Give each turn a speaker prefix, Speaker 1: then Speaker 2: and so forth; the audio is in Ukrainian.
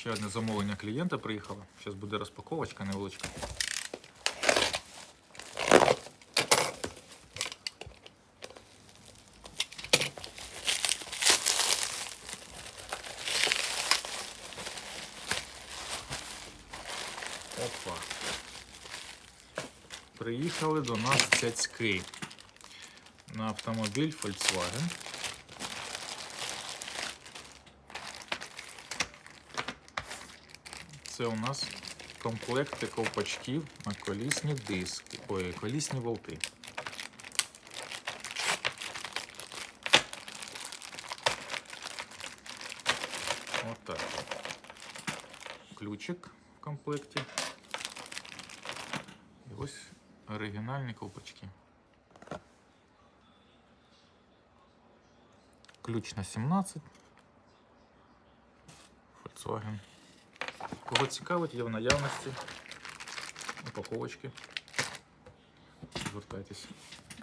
Speaker 1: Ще одне замовлення клієнта приїхало. Зараз буде розпаковочка невеличка. Опа. Приїхали до нас цяцьки на автомобіль Volkswagen. Це у нас комплекти ковпачків на колісні диски. Ой, колісні болти. Отак. Ключик в комплекті. І ось оригінальні ковпачки. Ключ на 17. Volkswagen. Кого цікавить, є в наявності упаковочки. Звертайтесь.